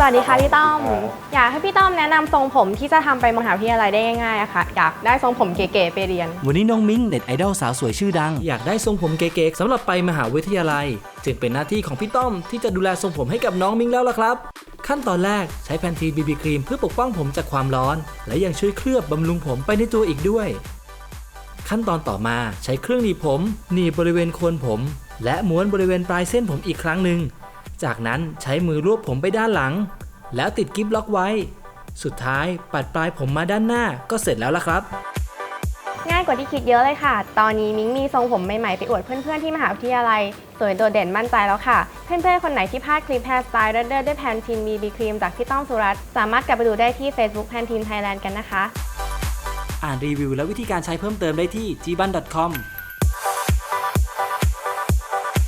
สวัสดีค่ะพี่ต้อมครับอยากให้พี่ต้อมแนะนำทรงผมที่จะทำไปมหาวิทยาลัยได้ง่ายๆอะค่ะ อยากได้ทรงผมเก๋ๆไปเรียน วันนี้น้องมิ้งเน็ตไอดอลสาวสวยชื่อดัง อยากได้ทรงผมเก๋ๆสำหรับไปมหาวิทยาลัย จึงเป็นหน้าที่ของพี่ต้อมที่จะดูแลทรงผมให้กับน้องมิ้งแล้วล่ะครับ ขั้นตอนแรกใช้แพนทีนบีบีครีมเพื่อปกป้องผมจากความร้อน และยังช่วยเคลือบบำรุงผมไปในตัวอีกด้วย ขั้นตอนต่อมาใช้เครื่องหนีบผมหนีบบริเวณโคนผม และม้วนบริเวณปลายเส้นผมอีกครั้งหนึ่ง จากนั้นใช้มือรวบผมไปด้านหลัง แล้วติดกิ๊บล็อกไว้ สุดท้ายปัดปลายผมมาด้านหน้าก็เสร็จแล้วล่ะครับ ง่ายกว่าที่คิดเยอะเลยค่ะ ตอนนี้มิ้งมีทรงผมใหม่ๆไปอวดเพื่อนๆที่มหาวิทยาลัย สวยโดดเด่นมั่นใจแล้วค่ะ เพื่อนๆ คนไหนที่พลาดคลิปแฮร์สไตล์เดิร์ดๆด้วยแพนทีนบีบีครีมจากพี่ต้อมสุรัตน์สามารถกลับไปดูได้ที่ Facebook แพนทีนไทยแลนด์กันนะคะ อ่านรีวิวและวิธีการใช้เพิ่มเติมได้ที่ gban.com